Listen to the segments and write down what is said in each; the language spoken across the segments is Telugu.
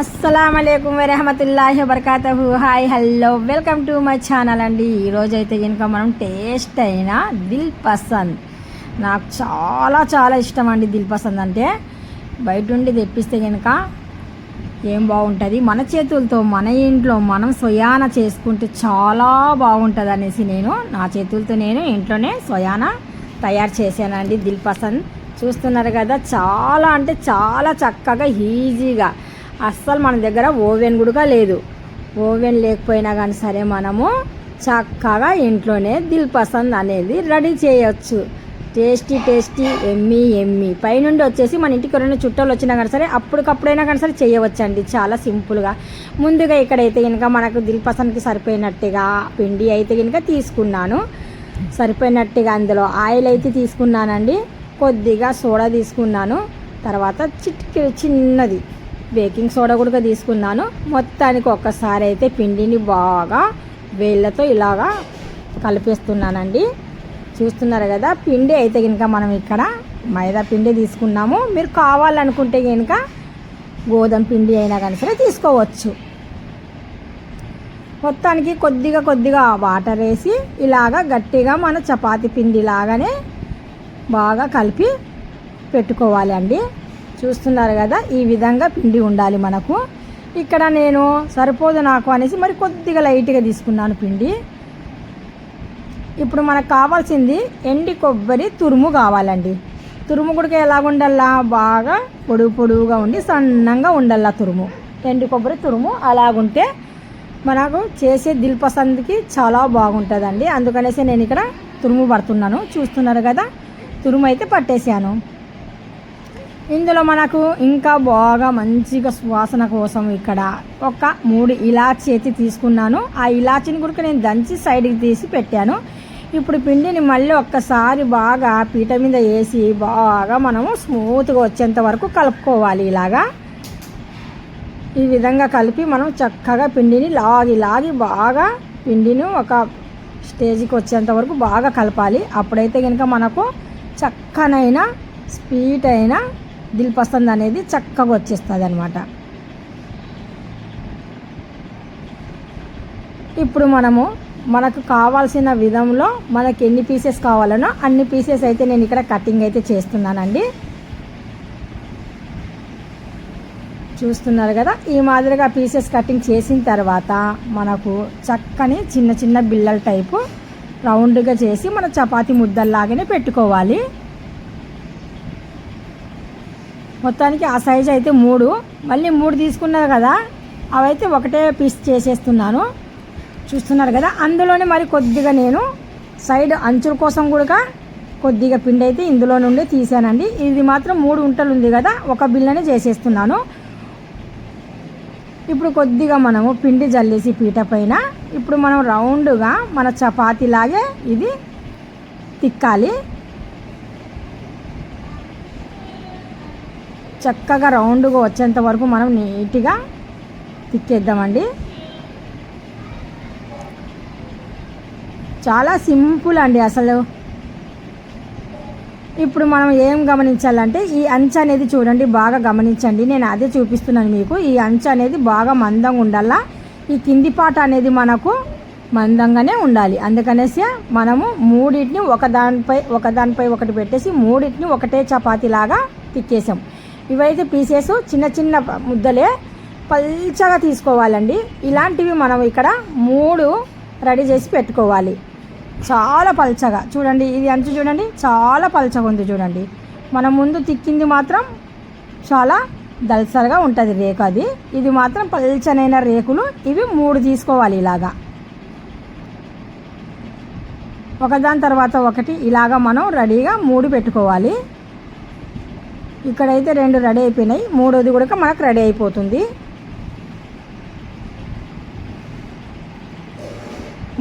అస్సలం అయికం వరహమతుల్లాహి వబర్కాతహు. Hi hello welcome to my channel అండి. ఈరోజు అయితే కనుక మనం టేస్ట్ అయిన దిల్ పసంద్. నాకు చాలా చాలా ఇష్టం అండి దిల్ పసంద్ అంటే. బయట నుండి తెప్పిస్తే కనుక ఏం బాగుంటుంది? మన చేతులతో మన ఇంట్లో మనం స్వయాన చేసుకుంటే చాలా బాగుంటుంది అనేసి నేను నా చేతులతో నేను ఇంట్లోనే స్వయాన తయారు చేశానండి దిల్ పసంద్. చూస్తున్నారు కదా చాలా అంటే చాలా చక్కగా ఈజీగా అస్సలు మన దగ్గర ఓవెన్ కూడా లేదు. ఓవెన్ లేకపోయినా కానీ సరే మనము చక్కగా ఇంట్లోనే దిల్ పసంద్ అనేది రెడీ చేయొచ్చు. Tasty tasty yummy yummy. పైనుండి వచ్చేసి మన ఇంటికి ఎవరైనా చుట్టాలు వచ్చినా కానీ సరే అప్పటికప్పుడైనా కానీ సరే చేయవచ్చండి. చాలా సింపుల్గా. ముందుగా ఇక్కడైతే కనుక మనకు దిల్ పసంద్కి సరిపోయినట్టుగా పిండి అయితే కనుక తీసుకున్నాను. సరిపోయినట్టుగా అందులో ఆయిల్ అయితే తీసుకున్నానండి. కొద్దిగా సోడా తీసుకున్నాను. తర్వాత చిటికి చిన్నది బేకింగ్ సోడా కూడా తీసుకున్నాను. మొత్తానికి ఒక్కసారి అయితే పిండిని బాగా వేళ్ళతో ఇలాగా కలిపేస్తున్నానండి. చూస్తున్నారు కదా పిండి అయితే కనుక మనం ఇక్కడ మైదా పిండి తీసుకున్నాము. మీరు కావాలనుకుంటే కనుక గోధుమ పిండి అయినా కానీ సరే తీసుకోవచ్చు. మొత్తానికి కొద్దిగా కొద్దిగా వాటర్ వేసి ఇలాగా గట్టిగా మన చపాతి పిండి లాగానే బాగా కలిపి పెట్టుకోవాలి అండి చూస్తున్నారు కదా ఈ విధంగా పిండి ఉండాలి మనకు. ఇక్కడ నేను సరిపోదు నాకు అనేసి మరి కొద్దిగా లైట్గా తీసుకున్నాను పిండి. ఇప్పుడు మనకు కావాల్సింది ఎండి కొబ్బరి తురుము కావాలండి. తురుము కూడా ఎలా బాగా పొడుగు పొడుగుగా ఉండి సన్నంగా ఉండాలా తురుము. ఎండి కొబ్బరి తురుము అలాగుంటే మనకు చేసే దిల్ పసంద్కి చాలా బాగుంటుందండి. అందుకనేసి నేను ఇక్కడ తురుము పడుతున్నాను. చూస్తున్నారు కదా తురుము అయితే పట్టేశాను ఇందులో మనకు ఇంకా బాగా మంచిగా సువాసన కోసం ఇక్కడ ఒక మూడు ఇలాచి అయితే తీసుకున్నాను. ఆ ఇలాచిని కూడా నేను దంచి సైడ్కి తీసి పెట్టాను. ఇప్పుడు పిండిని మళ్ళీ ఒక్కసారి బాగా పీట మీద వేసి బాగా మనము స్మూత్గా వచ్చేంత వరకు కలుపుకోవాలి ఇలాగా. ఈ విధంగా కలిపి మనం చక్కగా పిండిని లాగి లాగి బాగా పిండిని ఒక స్టేజ్కి వచ్చేంత వరకు బాగా కలపాలి. అప్పుడైతే కనుక మనకు చక్కనైన స్వీట్ అయిన దిల్ పసంద్ అనేది చక్కగా వచ్చేస్తుంది అనమాట ఇప్పుడు మనము మనకు కావాల్సిన విధంలో మనకి ఎన్ని పీసెస్ కావాలనో అన్ని పీసెస్ అయితే నేను ఇక్కడ కటింగ్ అయితే చేస్తున్నానండి. చూస్తున్నారు కదా ఈ మాదిరిగా పీసెస్ కటింగ్ చేసిన తర్వాత మనకు చక్కని చిన్న చిన్న బిల్లల టైపు రౌండ్గా చేసి మన చపాతి ముద్దల్లాగానే పెట్టుకోవాలి. మొత్తానికి ఆ సైజ్ అయితే మూడు. మళ్ళీ మూడు తీసుకున్నారు కదా అవైతే ఒకటే పీస్ చేసేస్తున్నాను. చూస్తున్నారు కదా అందులోనే మరి కొద్దిగా నేను సైడ్ అంచుల కోసం కూడా కొద్దిగా పిండి అయితే ఇందులో నుండి తీసానండి. ఇది మాత్రం మూడు ఉంటలు ఉంది కదా ఒక బిల్లనే చేసేస్తున్నాను. ఇప్పుడు కొద్దిగా మనము పిండి జల్లేసి పీట పైన ఇప్పుడు మనం రౌండ్గా మన చపాతీలాగే ఇది తిక్కాలి. చక్కగా రౌండ్గా వచ్చేంత వరకు మనం నీట్గా తిక్కేద్దామండి. చాలా సింపుల్ అండి అసలు. ఇప్పుడు మనం ఏం గమనించాలంటే ఈ అంచు అనేది చూడండి బాగా గమనించండి. నేను అదే చూపిస్తున్నాను మీకు. ఈ అంచు అనేది బాగా మందంగా ఉండాలా? ఈ కింది పాట అనేది మనకు మందంగానే ఉండాలి. అందుకనేసి మనము మూడింటిని ఒకదానిపై ఒకదానిపై ఒకటి పెట్టేసి మూడింటిని ఒకటే చపాతీలాగా తిక్కేసాం. ఇవైతే పీసెస్ చిన్న చిన్న ముద్దలే. పల్చగా తీసుకోవాలండి. ఇలాంటివి మనం ఇక్కడ మూడు రెడీ చేసి పెట్టుకోవాలి. చాలా పల్చగా. చూడండి ఇది అంచు చూడండి? చాలా పల్చగా ఉంది చూడండి. మనం ముందు తిక్కింది మాత్రం చాలా దల్సరగా ఉంటుంది రేకు అది. ఇది మాత్రం పల్చనైన రేకులు. ఇవి మూడు తీసుకోవాలి ఇలాగా. ఒకదాని తర్వాత ఒకటి ఇలాగా మనం రెడీగా మూడు పెట్టుకోవాలి. ఇక్కడైతే రెండు రెడీ అయిపోయినాయి. మూడోది కూడా మనకు రెడీ అయిపోతుంది.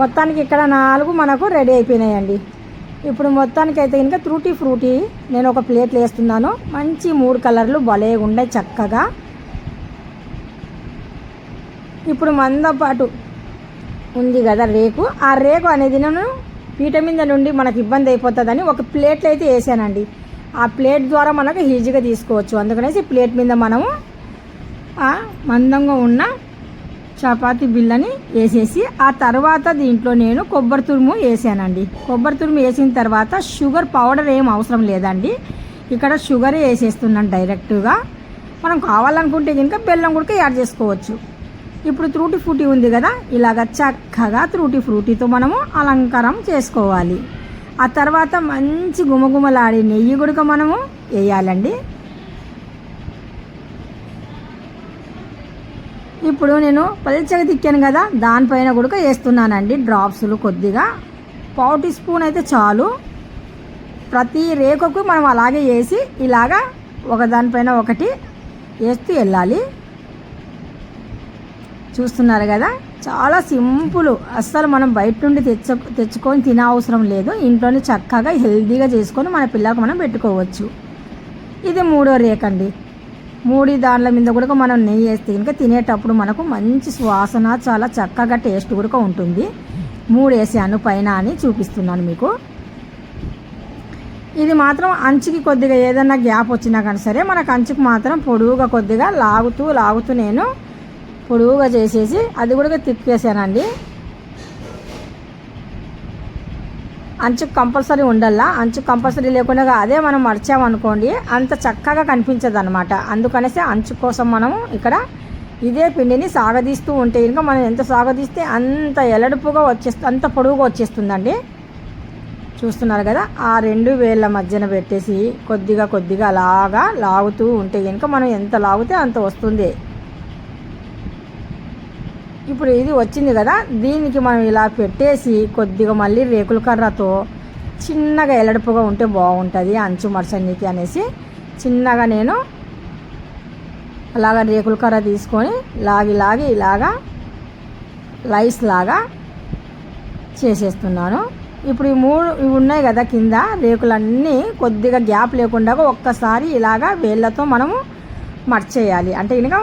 మొత్తానికి ఇక్కడ నాలుగు మనకు రెడీ అయిపోయినాయండి. ఇప్పుడు మొత్తానికి అయితే ఇంకా త్రూటీ ఫ్రూటీ నేను ఒక ప్లేట్లు వేస్తున్నాను. మంచి మూడు కలర్లు భలే ఉండే చక్కగా. ఇప్పుడు మందపాటు ఉంది కదా రేకు. ఆ రేకు అనేది నేను పీట మీద నుండి మనకు ఇబ్బంది అయిపోతుందని ఒక ప్లేట్లు అయితే వేసానండి. ఆ ప్లేట్ ద్వారా మనకు ఈజీగా తీసుకోవచ్చు. అందుకనేసి ప్లేట్ మీద మనము ఆ మందంగా ఉన్న చపాతి బిల్లని వేసేసి ఆ తర్వాత దీంట్లో నేను కొబ్బరి తురుము వేసానండి. కొబ్బరి తురుము వేసిన తర్వాత షుగర్ పౌడర్ ఏం అవసరం లేదండి. ఇక్కడ షుగర్ వేసేస్తున్నాను డైరెక్ట్గా. మనం కావాలనుకుంటే కనుక బెల్లం కూడా యాడ్ చేసుకోవచ్చు. ఇప్పుడు త్రూటి ఫ్రూటీ ఉంది కదా ఇలాగ చక్కగా త్రూటి ఫ్రూటీతో మనము అలంకారం చేసుకోవాలి. ఆ తర్వాత మంచి గుమగుమలాడే నెయ్యి కూడా మనము వేయాలండి. ఇప్పుడు నేను పల్చగా తిక్కాను కదా దానిపైన కూడా వేస్తున్నానండి డ్రాప్స్లు కొద్దిగా. పావు టీ స్పూన్ అయితే చాలు. ప్రతి రేకుకు మనం అలాగే వేసి ఇలాగా ఒకదానిపైన ఒకటి వేస్తూ వెళ్ళాలి. చూస్తున్నారు కదా? చాలా సింపుల్. అస్సలు మనం బయట నుండి తెచ్చ తెచ్చుకొని తినవసరం లేదు. ఇంట్లోనే చక్కగా హెల్తీగా చేసుకొని మన పిల్లలకు మనం పెట్టుకోవచ్చు. ఇది మూడో రేకండి మూడి దాంట్ల మీద కూడా మనం నెయ్యి వేస్తే ఇంకా తినేటప్పుడు మనకు మంచి సువాసన చాలా చక్కగా టేస్ట్ కూడా ఉంటుంది. మూడు వేసాను పైన అని చూపిస్తున్నాను మీకు. ఇది మాత్రం అంచుకి కొద్దిగా ఏదన్నా గ్యాప్ వచ్చినా కానీ సరే మనకు అంచుకు మాత్రం పొడువుగా కొద్దిగా లాగుతూ లాగుతూ నేను పొడువుగా చేసేసి అది కూడా తిప్పేసానండి. అంచు కంపల్సరీ ఉండాలా? అంచు కంపల్సరీ లేకుండా అదే మనం మర్చామనుకోండి అంత చక్కగా కనిపించదు అనమాట అందుకనేసి అంచు కోసం మనము ఇక్కడ ఇదే పిండిని సాగదీస్తూ ఉంటే ఇంకా మనం ఎంత సాగదీస్తే అంత ఎలడుపుగా వచ్చేస్తు అంత పొడువుగా వచ్చేస్తుందండి. చూస్తున్నారు కదా ఆ రెండు వేళ్ళ మధ్యన పెట్టేసి కొద్దిగా కొద్దిగా అలాగా లాగుతూ ఉంటే కనుక మనం ఎంత లాగితే అంత వస్తుంది. ఇప్పుడు ఇది వచ్చింది కదా దీనికి మనం ఇలా పెట్టేసి కొద్దిగా మళ్ళీ రేకుల కర్రతో చిన్నగా ఎలడుపుగా ఉంటే బాగుంటుంది అంచు మర్చనీకి అనేసి చిన్నగా నేను అలాగ రేకుల కర్ర తీసుకొని లాగి లాగి ఇలాగా లైస్ లాగా చేసేస్తున్నాను. ఇప్పుడు ఈ మూడు ఇవి ఉన్నాయి కదా కింద రేకులన్నీ కొద్దిగా గ్యాప్ లేకుండా ఒక్కసారి ఇలాగా వేళ్ళతో మనము మర్చేయాలి. అంటే ఇక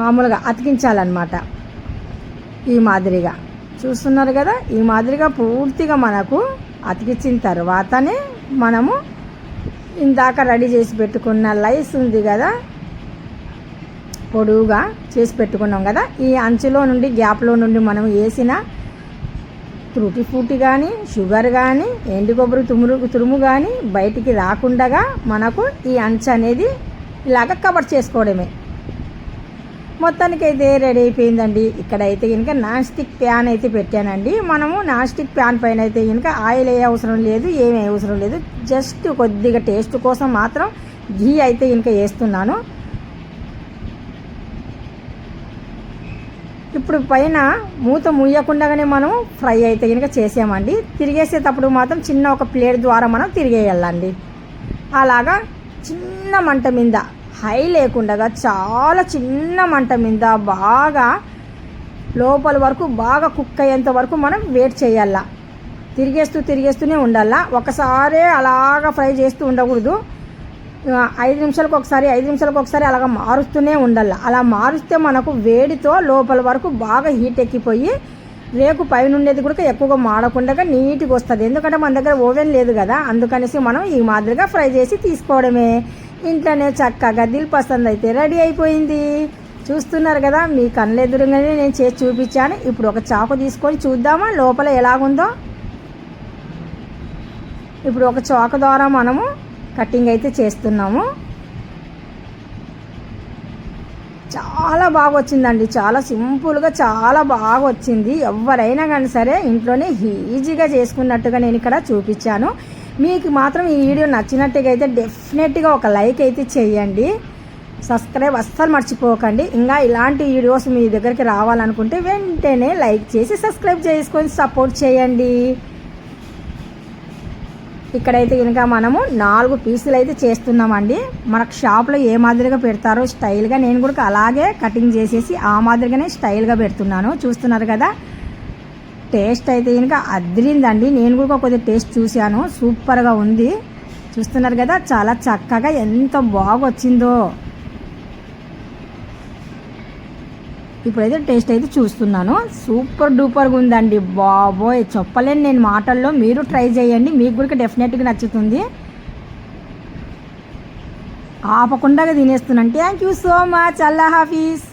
మామూలుగా అతికించాలన్నమాట. ఈ మాదిరిగా. చూస్తున్నారు కదా ఈ మాదిరిగా పూర్తిగా మనకు అతికించిన తర్వాతనే మనము ఇందాక రెడీ చేసి పెట్టుకున్న లైస్ ఉంది కదా పొడువుగా చేసి పెట్టుకున్నాం కదా ఈ అంచులో నుండి గ్యాప్లో నుండి మనం వేసిన త్రుటి ఫ్రూటి కానీ షుగర్ కానీ ఎండు కొబ్బరి తుమురు తురుము కానీ బయటికి రాకుండగా మనకు ఈ అంచు అనేది ఇలాగ కవర్ చేసుకోవడమే. మొత్తానికి అయితే రెడీ అయిపోయిందండి. ఇక్కడ అయితే కనుక నాన్ స్టిక్ ప్యాన్ అయితే పెట్టానండి. మనము నాన్ స్టిక్ ప్యాన్ పైన అయితే కనుక ఆయిల్ ఏ అవసరం లేదు ఏమీ అవసరం లేదు. జస్ట్ కొద్దిగా టేస్ట్ కోసం మాత్రం ఘీ అయితే కనుక వేస్తున్నాను. ఇప్పుడు పైన మూత ముయ్యకుండానే మనం ఫ్రై అయితే కనుక చేసామండి. తిరిగేసేటప్పుడు మాత్రం చిన్న ఒక ప్లేట్ ద్వారా మనం తిరిగేయాలండి. అలాగా చిన్న మంట మీద హై లేకుండా చాలా చిన్న మంట మీద బాగా లోపల వరకు బాగా కుక్ అయ్యేంత వరకు మనం వెయిట్ చేయాల. తిరిగేస్తూ తిరిగేస్తూనే ఉండాలా. ఒకసారే అలాగా ఫ్రై చేస్తూ ఉండకూడదు. ఐదు నిమిషాలకు ఒకసారి ఐదు నిమిషాలకు ఒకసారి అలాగ మారుస్తూనే ఉండాలి. అలా మారుస్తే మనకు వేడితో లోపల వరకు బాగా హీట్ ఎక్కిపోయి రేకు పైన ఉండేది కూడా ఎక్కువగా మాడకుండా నీట్గా వస్తుంది. ఎందుకంటే మన దగ్గర ఓవెన్ లేదు కదా. అందుకనేసి మనం ఈ మాదిరిగా ఫ్రై చేసి తీసుకోవడమే. ఇంట్లోనే చక్కగా దిల్ పసంద్ అయితే రెడీ అయిపోయింది. చూస్తున్నారు కదా మీ కళ్ళెదురుగానే నేను చేసి చూపించాను. ఇప్పుడు ఒక చాకు తీసుకొని చూద్దామా? లోపల ఎలాగుందో? ఇప్పుడు ఒక చాకు ద్వారా మనము కటింగ్ అయితే చేస్తున్నాము. చాలా బాగా వచ్చిందండి చాలా సింపుల్గా చాలా బాగా వచ్చింది ఎవరైనా కానీ సరే ఇంట్లోనే ఈజీగా చేసుకున్నట్టుగా నేను ఇక్కడ చూపించాను. మీకు మాత్రం ఈ వీడియో నచ్చినట్టుగా అయితే డెఫినెట్గా ఒక లైక్ అయితే చేయండి. సబ్స్క్రైబ్ అస్సలు మర్చిపోకండి. ఇంకా ఇలాంటి వీడియోస్ మీ దగ్గరికి రావాలనుకుంటే వెంటనే లైక్ చేసి సబ్స్క్రైబ్ చేసుకొని సపోర్ట్ చేయండి. ఇక్కడైతే కనుక మనము నాలుగు పీసులు అయితే చేస్తున్నామండి. మనకు షాప్లో ఏ మాదిరిగా పెడతారో స్టైల్గా నేను కూడా అలాగే కటింగ్ చేసేసి ఆ మాదిరిగానే స్టైల్గా పెడుతున్నాను. చూస్తున్నారు కదా? టేస్ట్ అయితే కనుక అదిరిందండి. నేను కూడా కొద్దిగా టేస్ట్ చూశాను. సూపర్గా ఉంది. చూస్తున్నారు కదా చాలా చక్కగా ఎంత బాగా వచ్చిందో ఇప్పుడైతే టేస్ట్ అయితే చూస్తున్నాను. సూపర్ డూపర్గా ఉందండి బాబోయ్! చెప్పలేను నేను మాటల్లో. మీరు ట్రై చేయండి. మీకు కూడా డెఫినెట్గా నచ్చుతుంది. ఆపకుండా తినేస్తున్నాను thank you so much Allah Hafeez.